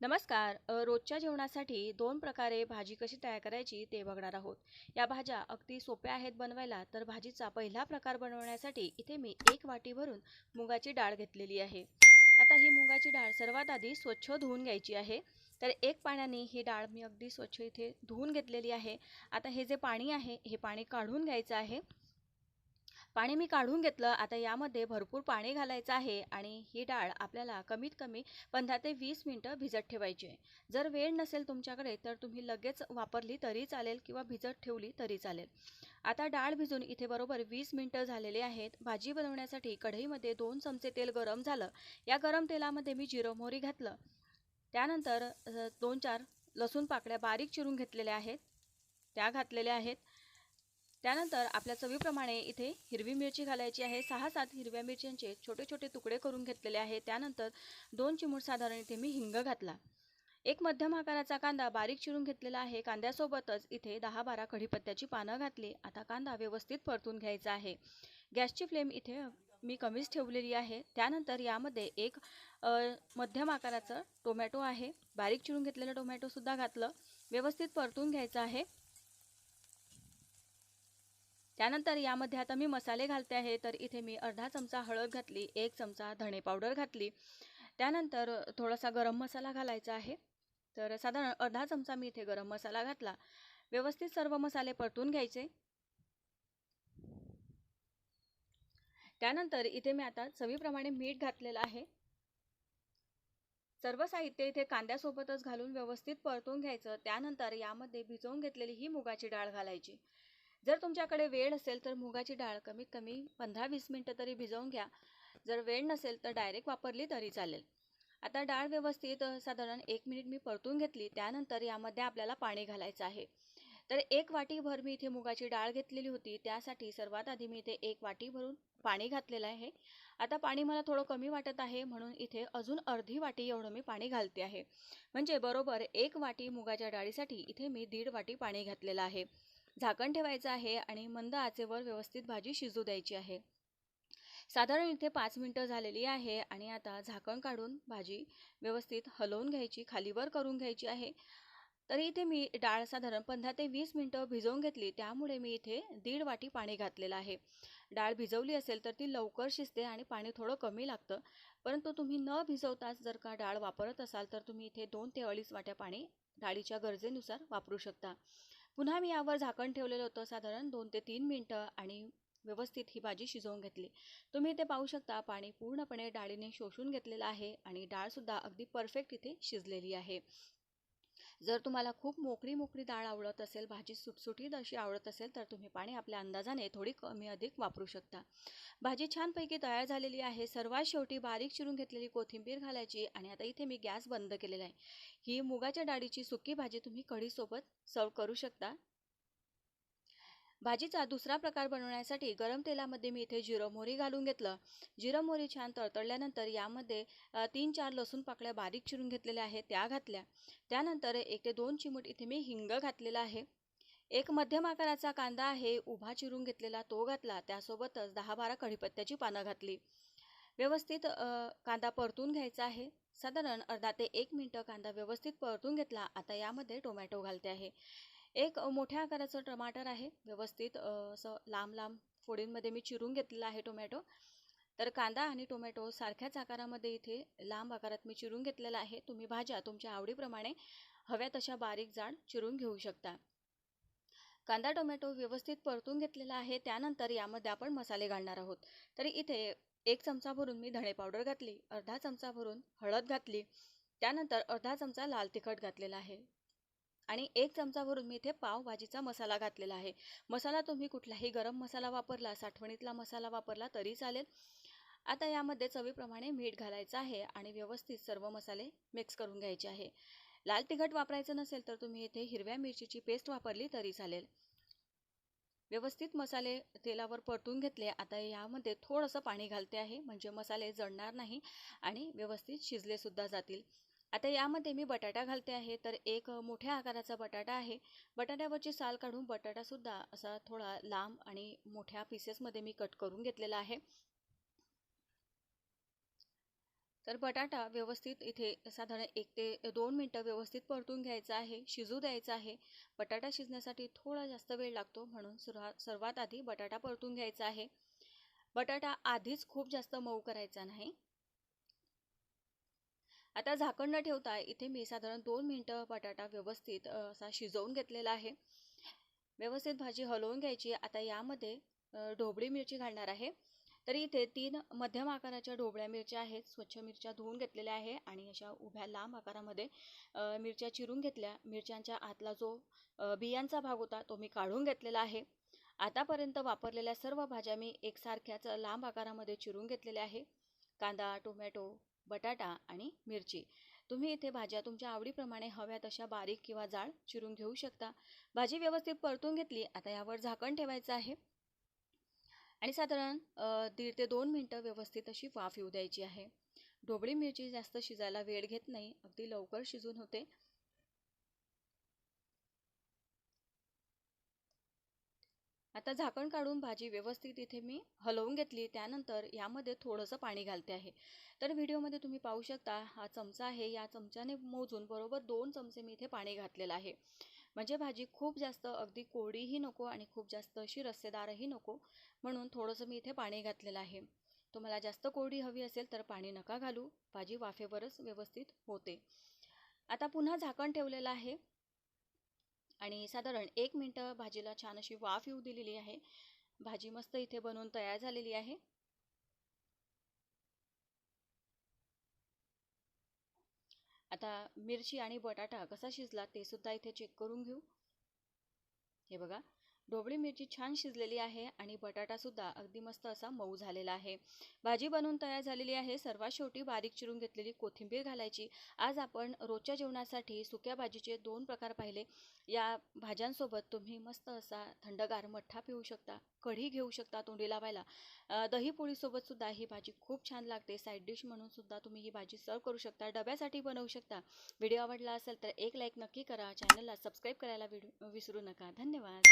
नमस्कार. रोजच्या जेवणासाठी दोन प्रकारे भाजी कशी तयार करायची ते बघणार आहोत. या भाज्या अगदी सोप्या आहेत बनवायला तर भाजीचा पहिला प्रकार बनवण्यासाठी इथे मी एक वाटी भरून मुगाची डाळ घेतलेली आहे. आता ही मुगाची डाळ सर्वात आधी स्वच्छ धुवून घ्यायची आहे. तर एक पाण्याने ही डाळ मी अगदी स्वच्छ इथे धुवून घेतलेली आहे. आता हे जे पाणी आहे हे पाणी काढून घ्यायचं आहे. पाणी मी काढून घेतलं. आता यामध्ये भरपूर पाणी घालायचं आहे आणि ही डाळ आपल्याला कमीत कमी पंधरा ते वीस मिनटं भिजत ठेवायची आहे. जर वेळ नसेल तुमच्याकडे तर तुम्ही लगेच वापरली तरी चालेल किंवा भिजत ठेवली तरी चालेल. आता डाळ भिजून इथे बरोबर वीस मिनटं झालेले आहेत. भाजी बनवण्यासाठी कढईमध्ये दोन चमचे तेल गरम झालं. या गरम तेलामध्ये मी जिरं मोहरी घातलं. त्यानंतर दोन चार लसूण पाकळ्या बारीक चिरून घेतलेल्या आहेत. त्या घातलेल्या आहेत. त्यानंतर आपल्या चवीप्रमाणे इथे हिरवी मिरची घालायची आहे. सहा सात हिरव्या मिरच्यांचे छोटे छोटे तुकडे करून घेतलेले आहे. त्यानंतर दोन चिमूट साधारण इथे मी हिंग घातला. एक मध्यम आकाराचा कांदा बारीक चिरून घेतलेला आहे. कांद्यासोबतच इथे दहा बारा कढीपत्त्याची पानं घातली. आता कांदा व्यवस्थित परतून घ्यायचा आहे. गॅसची फ्लेम इथे मी कमीच ठेवलेली आहे. त्यानंतर यामध्ये एक मध्यम आकाराचं टोमॅटो आहे. बारीक चिरून घेतलेलं टोमॅटोसुद्धा घातलं. व्यवस्थित परतून घ्यायचं आहे. त्यानंतर यामध्ये आता मी मसाले घालते आहे तर इथे मी अर्धा चमचा हळद घातली एक चमचा धणे पावडर घातली. त्यानंतर थोडासा गरम मसाला घालायचा आहे. तर साधारण अर्धा चमचा मी इथे गरम मसाला घातला. व्यवस्थित सर्व मसाले परतून घ्यायचे. त्यानंतर इथे मी आता चवीप्रमाणे मीठ घातलेलं आहे. सर्व साहित्य इथे कांद्यासोबतच घालून व्यवस्थित परतून घ्यायचं. त्यानंतर यामध्ये भिजवून घेतलेली ही मुगाची डाळ घालायची. जर तुमच्याकडे वेळ असेल तर मुगाची डाळ कमीत कमी पंधरा वीस मिनटं तरी भिजवून घ्या. जर वेळ नसेल तर डायरेक्ट वापरली तरी चालेल. आता डाळ व्यवस्थित साधारण एक मिनिट मी परतून घेतली. त्यानंतर यामध्ये आपल्याला पाणी घालायचं आहे. तर एक वाटीभर मी इथे मुगाची डाळ घेतलेली होती. त्यासाठी सर्वात आधी मी इथे एक वाटी भरून पाणी घातलेलं आहे. आता पाणी मला थोडं कमी वाटत आहे. म्हणून इथे अजून अर्धी वाटी एवढं मी पाणी घालते आहे. म्हणजे बरोबर एक वाटी मुगाच्या डाळीसाठी इथे मी दीड वाटी पाणी घातलेलं आहे. झाकण ठेवायचं आहे आणि मंद आचेवर व्यवस्थित भाजी शिजू द्यायची आहे. साधारण इथे पाच मिनटं झालेली आहे आणि आता झाकण काढून भाजी व्यवस्थित हलवून घ्यायची खालीवर करून घ्यायची आहे. तरी इथे मी डाळ साधारण पंधरा ते वीस मिनटं भिजवून घेतली त्यामुळे मी इथे दीड वाटी पाणी घातलेलं आहे. डाळ भिजवली असेल तर ती लवकर शिजते आणि पाणी थोडं कमी लागतं. परंतु तुम्ही न भिजवताच जर का डाळ वापरत असाल तर तुम्ही इथे दोन ते अडीच वाट्या पाणी डाळीच्या गरजेनुसार वापरू शकता. पुन्हा मी यावर झाकण ठेवलेलं होतं साधारण दोन ते तीन मिनटं आणि व्यवस्थित ही भाजी शिजवून घेतली. तुम्ही इथे पाहू शकता पाणी पूर्णपणे डाळीने शोषून घेतलेलं आहे आणि डाळसुद्धा अगदी परफेक्ट इथे शिजलेली आहे. जर तुम्हाला खूप मोकळी मोकळी डाळ आवडत असेल भाजी सुटसुटीत अशी आवडत असेल तर तुम्ही पाणी आपल्या अंदाजाने थोडी कमी अधिक वापरू शकता. भाजी छानपैकी तयार झालेली आहे. सर्वात शेवटी बारीक चिरून घेतलेली कोथिंबीर घालायची आणि आता इथे मी गॅस बंद केलेला आहे. ही मुगाच्या डाळीची सुकी भाजी तुम्ही कढीसोबत सर्व करू शकता. भाजीचा दुसरा प्रकार बनवण्यासाठी गरम तेलामध्ये मी इथे जिरं मोहरी घालून घेतलं. जिरं मोहरी छान तळतळल्यानंतर यामध्ये तीन चार लसूण पाकळ्या बारीक चिरून घेतलेल्या आहेत त्या घातल्या. त्यानंतर एक ते दोन चिमूट इथे मी हिंग घातलेला आहे. एक मध्यम आकाराचा कांदा आहे उभा चिरून घेतलेला तो घातला त्यासोबतच दहा बारा कढीपत्त्याची पानं घातली. व्यवस्थित कांदा परतून घ्यायचा आहे. साधारण अर्धा ते एक मिनटं कांदा व्यवस्थित परतून घेतला. आता यामध्ये टोमॅटो घालते आहे. एक मोठ्या आकाराचं टमाटर आहे व्यवस्थित असं लांब लांब फोडींमध्ये मी चिरून घेतलेला आहे टोमॅटो. तर कांदा आणि टोमॅटो सारख्याच आकारामध्ये इथे लांब आकारात मी चिरून घेतलेला आहे. तुम्ही भाज्या तुमच्या आवडीप्रमाणे हव्या तशा बारीक जाड चिरून घेऊ शकता. कांदा टोमॅटो व्यवस्थित परतून घेतलेला आहे. त्यानंतर यामध्ये आपण मसाले घालणार आहोत. तरी इथे एक चमचा भरून मी धणे पावडर घातली अर्धा चमचा भरून हळद घातली. त्यानंतर अर्धा चमचा लाल तिखट घातलेला आहे. आणि एक चमचा भरून मी इथे पावभाजीचा मसाला घातलेला आहे. मसाला तुम्ही कुठलाही गरम मसाला वापरला साठवणीतला मसाला वापरला तरी चालेल. आता यामध्ये चवीप्रमाणे मीठ घालायचं आहे आणि व्यवस्थित सर्व मसाले मिक्स करून घ्यायचे आहे. लाल तिखट वापरायचं नसेल तर तुम्ही इथे हिरव्या मिरचीची पेस्ट वापरली तरी चालेल. व्यवस्थित मसाले तेलावर परतून घेतले. आता यामध्ये थोडंसं पाणी घालते आहे म्हणजे मसाले जळणार नाही आणि व्यवस्थित शिजलेसुद्धा जातील. आता यामध्ये मी बटाटा घालते आहे तर एक मोठ्या आकाराचा बटाटा आहे. बटाट्यावरची साल काढून बटाटासुद्धा असा थोडा लांब आणि मोठ्या पीसेसमध्ये मी कट करून घेतलेला आहे. तर बटाटा व्यवस्थित इथे साधारण एक ते दोन मिनटं व्यवस्थित परतून घ्यायचा आहे शिजू द्यायचा आहे. बटाटा शिजण्यासाठी थोडा जास्त वेळ लागतो म्हणून सुरुवात सर्वात आधी बटाटा परतून घ्यायचा आहे. बटाटा आधीच खूप जास्त मऊ करायचा नाही. आता झाकण न ठेवता इथे मी साधारण दोन मिनटं बटाटा व्यवस्थित असा शिजवून घेतलेला आहे. व्यवस्थित भाजी हलवून घ्यायची. आता यामध्ये ढोबळी मिरची घालणार आहे. तर इथे तीन मध्यम आकाराच्या ढोबळ्या मिरच्या आहेत. स्वच्छ मिरच्या धुवून घेतलेल्या आहे आणि अशा उभ्या लांब आकारामध्ये मिरच्या चिरून घेतल्या. मिरच्यांच्या आतला जो बियांचा भाग होता तो मी काढून घेतलेला आहे. आतापर्यंत वापरलेल्या सर्व भाज्या मी एकसारख्याच लांब आकारामध्ये चिरून घेतलेल्या आहे. कांदा टोमॅटो बटाटा आणि मिरची. तुम्ही इथे भाज्या तुमच्या आवडीप्रमाणे हव्या तशा बारीक किंवा जाड चिरून घेऊ शकता. भाजी व्यवस्थित परतून घेतली आता यावर झाकण ठेवायचं आहे. आणि साधारण दीड ते दोन मिनटं व्यवस्थित अशी वाफ येऊ द्यायची आहे. ढोबळी मिरची जास्त शिजायला वेळ घेत नाही अगदी लवकर शिजून होते. आता झाकण काढून भाजी व्यवस्थित इथे मी हलवून घेतली. त्यानंतर यामध्ये थोडंसं पाणी घालते आहे. तर व्हिडिओमध्ये तुम्ही पाहू शकता हा चमचा आहे. या चमच्याने मोजून बरोबर दोन चमचे मी इथे पाणी घातलेलं आहे. म्हणजे भाजी खूप जास्त अगदी कोरडीही नको आणि खूप जास्त अशी रस्सेदारही नको म्हणून थोडंसं मी इथे पाणी घातलेलं आहे. तुम्हाला जास्त कोरडी हवी असेल तर पाणी नका घालू. भाजी वाफेवरच व्यवस्थित होते. आता पुन्हा झाकण ठेवलेलं आहे. आणि साधारण एक मिनटं भाजीला छान अशी वाफ येऊ दिलेली आहे. भाजी मस्त इथे बनवून तयार झालेली आहे. आता मिरची आणि बटाटा कसा शिजला ते सुद्धा इथे चेक करून घेऊ. हे बघा. ढोबळी मिरची छान शिजलेली आहे आणि बटाटासुद्धा अगदी मस्त असा मऊ झालेला आहे. भाजी बनवून तयार झालेली आहे. सर्वात शेवटी बारीक चिरून घेतलेली कोथिंबीर घालायची. आज आपण रोजच्या जेवणासाठी सुक्या भाजीचे दोन प्रकार पाहिले. या भाज्यांसोबत तुम्ही मस्त असा थंडगार मठ्ठा पिऊ शकता कढी घेऊ शकता तोंडी लावायला. दहीपोळीसोबत सुद्धा ही भाजी खूप छान लागते. साईड डिश म्हणून सुद्धा तुम्ही ही भाजी सर्व करू शकता डब्यासाठी बनवू शकता. व्हिडिओ आवडला असेल तर एक लाईक नक्की करा. चॅनलला सबस्क्राईब करायला विसरू नका. धन्यवाद.